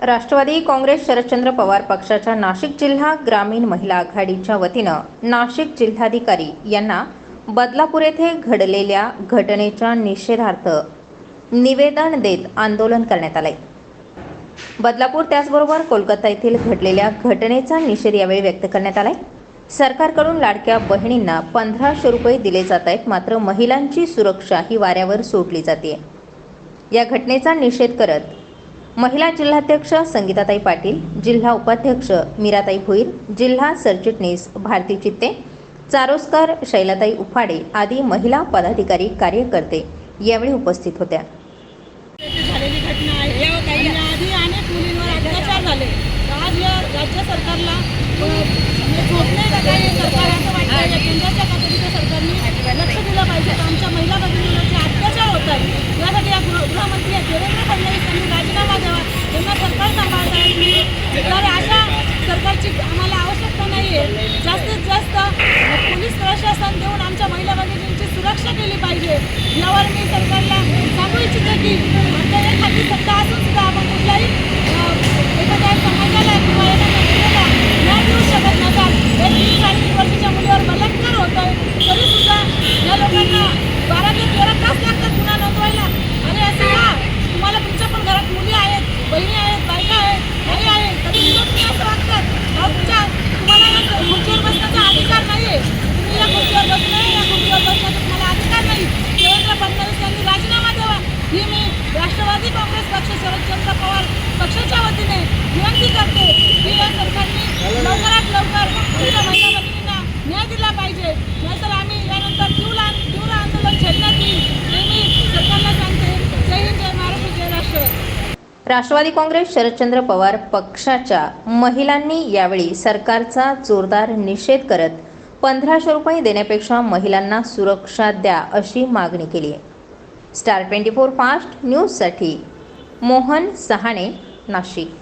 राष्ट्रवादी काँग्रेस शरदचंद्र पवार पक्षाच्या नाशिक जिल्हा ग्रामीण महिला आघाडीच्या वतीनं नाशिक जिल्हाधिकारी यांना बदलापूर येथे घडलेल्या घटनेच्या निषेधार्थ निवेदन देत आंदोलन करण्यात आले बदलापूर त्याचबरोबर कोलकाता येथील घडलेल्या घटनेचा निषेध यावेळी व्यक्त करण्यात आलाय. सरकारकडून लाडक्या बहिणींना पंधराशे रुपये दिले जात आहेत मात्र महिलांची सुरक्षा ही वाऱ्यावर सोडली जाते या घटनेचा निषेध करत महिला जिल्हाध्यक्ष संगीताताई पाटील जिल्हा उपाध्यक्ष मीराताई भुईर जिल्हा सरचिटणीस भारती चित्ते चारोस्कर शैलाताई उफाडे आदी महिला पदाधिकारी कार्यकर्ते यावेळी उपस्थित होत्या. केली पाहिजे. यावर मी सरकारला सांगू इच्छितो की राष्ट्रवादी काँग्रेस पक्ष शरदचंद्र पवार पक्षाच्या वतीने विनंती करते की या सरकारने लवकरात लवकर आमच्या महिला भगिनींना न्याय दिला पाहिजे. नाहीतर आम्ही यानंतर तीव्र तीव्र आंदोलन छेडण्यात येईल हे मी सरकारला सांगते जय हिंद जय महाराष्ट्र जय राष्ट्र. राष्ट्रवादी काँग्रेस शरदचंद्र पवार पक्षाच्या महिलांनी यावेळी सरकारचा जोरदार निषेध करत पंधराशे रुपये देण्यापेक्षा महिलांना सुरक्षा द्या अशी मागणी केली आहे. स्टार ट्वेंटी फोर फास्ट न्यूजसाठी मोहन सहाणे नाशिक.